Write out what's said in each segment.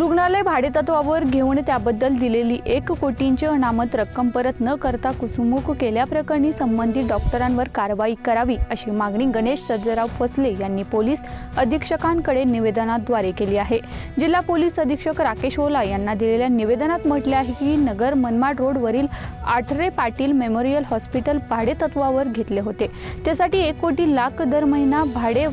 रुग्णालय भाडेतत्वावर घेऊन त्याबद्दल दिलेली एक कोटींची अनामत रक्कम परत न करता कुसुमुख केल्याप्रकरणी संबंधित डॉक्टरांवर कारवाई करावी अशी मागणी गणेश सज्जराव फसले यांनी पोलीस अधीक्षकांकडे निवेदनाद्वारे केली आहे. जिल्हा पोलीस अधीक्षक राकेश ओला यांना दिलेल्या निवेदनात म्हटले आहे की नगर मनमाड रोडवरील आठरे पाटील मेमोरियल हॉस्पिटल भाडेतत्वावर घेतले होते. त्यासाठी एक कोटी लाख दर महिना भाडे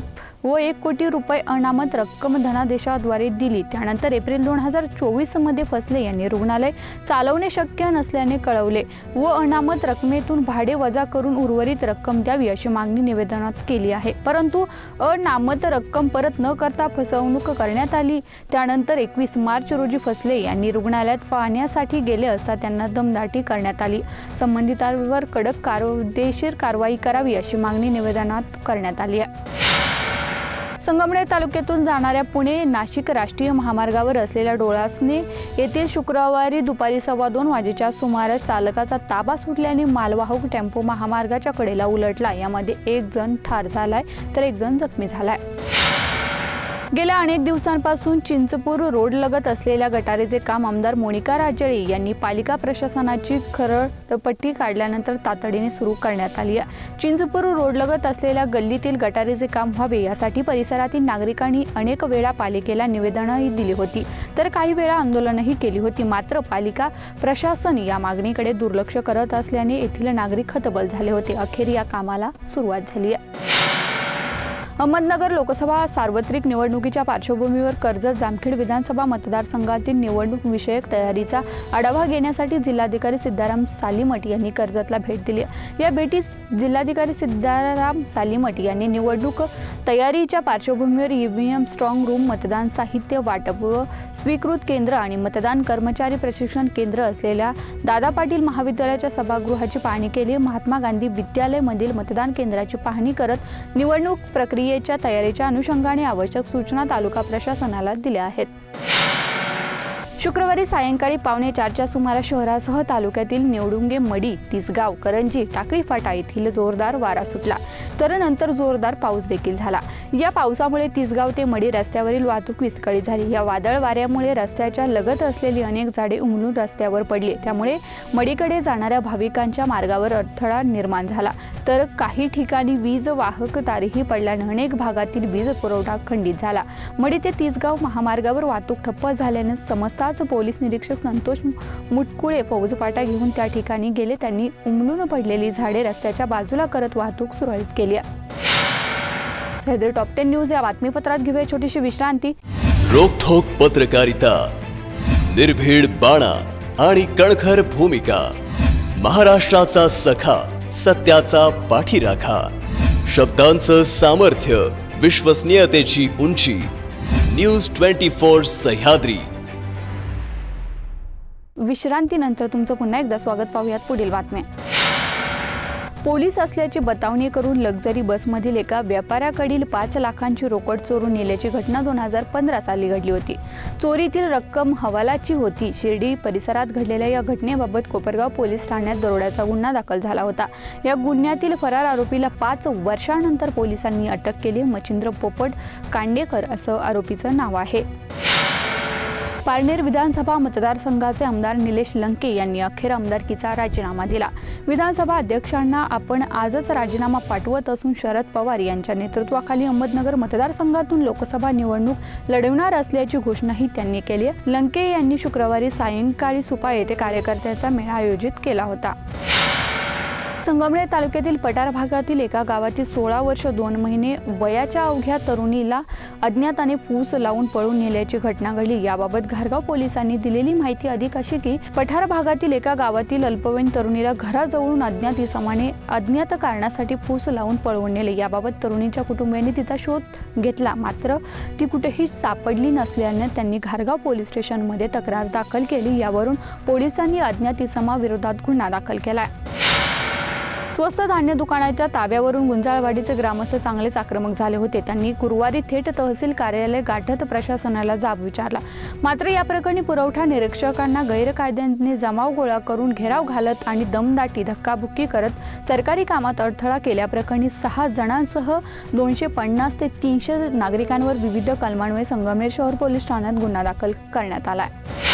व एक कोटी रुपये अनामत रक्कम धनादेशाद्वारे दिली. त्यानंतर एप्रिल दोन हजार चोवीसमध्ये फसले यांनी रुग्णालय चालवणे शक्य नसल्याने कळवले व अनामत रकमेतून भाडे वजा करून उर्वरित रक्कम द्यावी अशी मागणी निवेदनात केली आहे. परंतु अनामत रक्कम परत न करता फसवणूक करण्यात आली. त्यानंतर एकवीस मार्च रोजी फसले यांनी रुग्णालयात पाहण्यासाठी गेले असता त्यांना दमदाटी करण्यात आली. संबंधितांवर कडक कायदेशीर कारवाई करावी अशी मागणी निवेदनात करण्यात आली आहे. संगमनेर तालुक्यातून जाणाऱ्या पुणे नाशिक राष्ट्रीय महामार्गावर असलेल्या डोळासने येथील शुक्रवारी दुपारी सव्वा दोन वाजेच्या सुमारास चालकाचा ताबा सुटल्याने मालवाहक टेम्पो महामार्गाच्या कडेला उलटला. यामध्ये एक जण ठार झालाय तर एक जण जखमी झालाय. गेल्या अनेक दिवसांपासून चिंचपूर रोड लगत असलेल्या गटारेचे काम आमदार मोनिका राजळे यांनी पालिका प्रशासनाची खरडपट्टी काढल्यानंतर तातडीने सुरू करण्यात आली आहे. चिंचपूर रोड लगत असलेल्या गल्लीतील गटारेचे काम व्हावे यासाठी परिसरातील नागरिकांनी अनेक वेळा पालिकेला निवेदनही दिली होती. तर काही वेळा आंदोलनही केली होती. मात्र पालिका प्रशासन या मागणीकडे दुर्लक्ष करत असल्याने येथील नागरिक हतबल झाले होते. अखेर या कामाला सुरुवात झाली आहे. अहमदनगर लोकसभा सार्वत्रिक निवडणुकीच्या पार्श्वभूमीवर कर्जत जामखेड विधानसभा मतदारसंघातील निवडणूक विषयक तयारीचा आढावा घेण्यासाठी जिल्हाधिकारी सिद्धाराम सालीमठ यांनी कर्जतला भेट दिली. या भेटीस जिल्हाधिकारी सिद्धाराम सालीमठ यांनी निवडणूक तयारीच्या पार्श्वभूमीवर ईव्हीएम स्ट्रॉंग रूम मतदान साहित्य वाटप व स्वीकृत केंद्र आणि मतदान कर्मचारी प्रशिक्षण केंद्र असलेल्या दादा पाटील महाविद्यालयाच्या सभागृहाची पाहणी केली. महात्मा गांधी विद्यालयमधील मतदान केंद्राची पाहणी करत निवडणूक प्रक्रिया प्रक्रियेच्या तयारीच्या अनुषंगाने आवश्यक सूचना तालुका प्रशासनाला दिल्या आहेत. शुक्रवारी सायंकाळी पावणे चारच्या सुमारास शहरासह तालुक्यातील निवडुंगे मडी तिसगाव करंजी टाकळी फाटा येथील जोरदार वारा सुटला. तर नंतर जोरदार पाऊस देखील झाला. या पावसामुळे तिसगाव ते मडी रस्त्यावरील वाहतूक विस्कळीत झाली. या वादळ वाऱ्यामुळे रस्त्याच्या लगत असलेली अनेक झाडे उमलून रस्त्यावर पडली. त्यामुळे मडीकडे जाणाऱ्या भाविकांच्या मार्गावर अडथळा निर्माण झाला. तर काही ठिकाणी वीज वाहक तारीही पडल्याने अनेक भागातील वीज पुरवठा खंडित झाला. मडी ते तिसगाव महामार्गावर वाहतूक ठप्प झाल्याने समजताच पोलीस निरीक्षक संतोष मुटकुळे फौजपाटा घेऊन त्या ठिकाणी गेले. त्यांनी उमलून पडलेली झाडे रस्त्याच्या बाजूला करत वाहतूक सुरळीत केली सह्याद्री टॉप टेन न्यूज या बातमीपत्रात घेऊया छोटीशी विश्रांती. रोखोक पत्रकारिता निर्भीड बाणा आणि कणखर भूमिका महाराष्ट्राचा सखा सत्याचा पाठीराखा शब्दांचं सामर्थ्य विश्वसनीयतेची उंची न्यूज ट्वेंटी फोर सह्याद्री. विश्रांतीनंतर तुमचं पुन्हा एकदा स्वागत पाहूयात पुढील बातम्या. पोलीस असल्याची बतावणी करून लक्झरी बसमधील एका व्यापाऱ्याकडील पाच लाखांची रोकड चोरून नेल्याची घटना दोन हजार पंधरा साली घडली होती. चोरीतील रक्कम हवालाची होती. शिर्डी परिसरात घडलेल्या या घटनेबाबत कोपरगाव पोलीस ठाण्यात दरोड्याचा गुन्हा दाखल झाला होता. या गुन्ह्यातील फरार आरोपीला पाच वर्षानंतर पोलिसांनी अटक केली. मच्छिंद्र पोपट कांडेकर असं आरोपीचं नाव आहे. पारनेर विधानसभा मतदारसंघाचे आमदार निलेश लंके यांनी अखेर आमदारकीचा राजीनामा दिला. विधानसभा अध्यक्षांना आपण आजच राजीनामा पाठवत असून शरद पवार यांच्या नेतृत्वाखाली अहमदनगर मतदारसंघातून लोकसभा निवडणूक लढवणार असल्याची घोषणाही त्यांनी केली लंके यांनी शुक्रवारी सायंकाळी सुपा येथे कार्यकर्त्याचा मेळा आयोजित केला होता. संगमनेर तालुक्यातील पठार भागातील एका गावातील सोळा वर्ष दोन महिने वयाच्या अवघ्या तरुणीला अज्ञाताने फूस लावून पळून नेल्याची घटना घडली. याबाबत घारगाव पोलिसांनी दिलेली माहिती अधिक अशी की पठार भागातील एका गावातील अल्पवयीन तरुणीला घराजवळून अज्ञात इसमाने अज्ञात कारणासाठी फूस लावून पळवून नेले. याबाबत तरुणीच्या कुटुंबियांनी तिचा शोध घेतला. मात्र ती कुठेही सापडली नसल्याने त्यांनी घारगाव पोलीस स्टेशनमध्ये तक्रार दाखल केली. यावरून पोलिसांनी अज्ञात इसमाविरोधात गुन्हा दाखल केलाय स्वस्त धान्य दुकानाच्या ताब्यावरून गुंजाळवाडीचे ग्रामस्थ चांगलेच आक्रमक झाले होते. त्यांनी गुरुवारी थेट तहसील कार्यालय गाठत प्रशासनाला जाब विचारला. मात्र या प्रकरणी पुरवठा निरीक्षकांना गैरकायद्याने जमाव गोळा करून घेराव घालत आणि दमदाटी धक्काबुक्की करत सरकारी कामात अडथळा केल्याप्रकरणी सहा जणांसह दोनशे पन्नास ते तीनशे नागरिकांवर विविध कलमान्वये संगमनेर शहर पोलीस ठाण्यात गुन्हा दाखल करण्यात आला आहे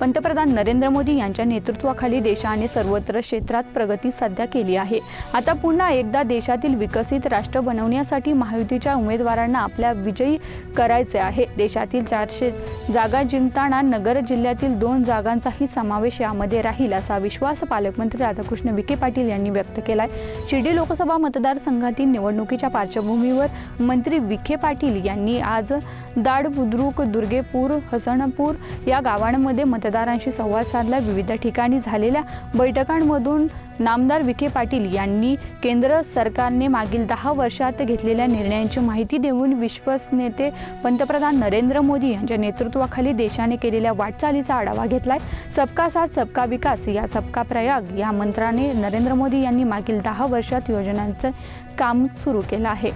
पंतप्रधान नरेंद्र मोदी यांच्या नेतृत्वाखाली देशाने सर्वत्र क्षेत्रात प्रगती साध्य केली आहे. आता पुन्हा एकदा देशातील विकसित राष्ट्र बनवण्यासाठी महायुतीच्या उमेदवारांना आपल्या विजयी करायचे आहे. देशातील चारशे जागा जिंकताना नगर जिल्ह्यातील दोन जागांचाही समावेश यामध्ये राहील असा विश्वास पालकमंत्री राधाकृष्ण विखे पाटील यांनी व्यक्त केलाय. शिर्डी लोकसभा मतदारसंघातील निवडणुकीच्या पार्श्वभूमीवर मंत्री विखे पाटील यांनी आज दाड बुद्रुक दुर्गेपूर हसणपूर या गावांमध्ये मतदारांशी संवाद साधला. विविध ठिकाणी झालेल्या बैठकांमधून नामदार विखे पाटील यांनी केंद्र सरकारने मागील दहा वर्षात घेतलेल्या निर्णयांची माहिती देऊन विश्वसनेते पंतप्रधान नरेंद्र मोदी यांच्या नेतृत्वाखाली देशाने केलेल्या वाटचालीचा आढावा घेतलाय. सबका साथ सबका विकास या सबका प्रयाग या मंत्राने नरेंद्र मोदी यांनी मागील दहा वर्षात योजनांचं काम सुरू केलं आहे.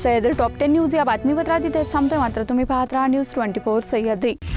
सह्याद्री टॉप टेन न्यूज या बातमीपत्रात इथेच थांबतोय. मात्र तुम्ही पाहत राहा news twenty four Sahyadri.